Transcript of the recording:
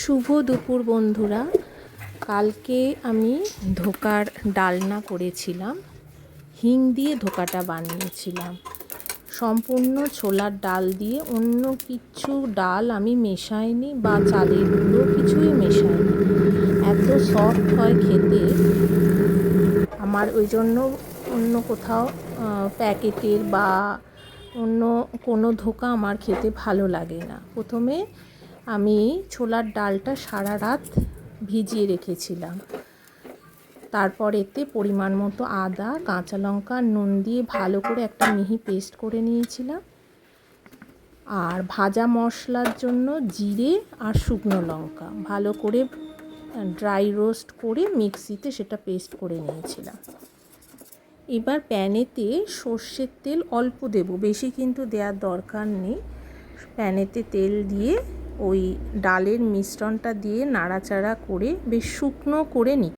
শুভ দুপুর বন্ধুরা। কালকে আমি ধোকার ডালনা করেছিলাম, হিং দিয়ে ধোকাটা বানিয়েছিলাম। সম্পূর্ণ ছোলার ডাল দিয়ে অন্য কিছু ডাল আমি মেশাইনি বা চালের গুঁড়ো কিছুই মেশাইনি। এত সফট হয় খেতে। আমার ওই জন্য অন্য কোথাও প্যাকেটের বা অন্য কোনো ধোকা আমার খেতে ভালো লাগে না। প্রথমে আমি ছোলার ডালটা সারা রাত ভিজিয়ে রেখেছিলাম। তারপর এতে পরিমাণ মতো আদা, কাঁচা লঙ্কা, নুন দিয়ে ভালো করে একটা মিহি পেস্ট করে নিয়েছিলাম। আর ভাজা মশলার জন্য জিরে আর শুকনো লঙ্কা ভালো করে ড্রাই রোস্ট করে মিক্সিতে সেটা পেস্ট করে নিয়েছিলাম। এবার প্যানেতে সর্ষের তেল অল্প দেব, বেশি কিন্তু দেওয়ার দরকার নেই। প্যানেতে তেল দিয়ে ওই ডালের মিশ্রণটা দিয়ে নাড়াচাড়া করে বেশ শুকনো করে নি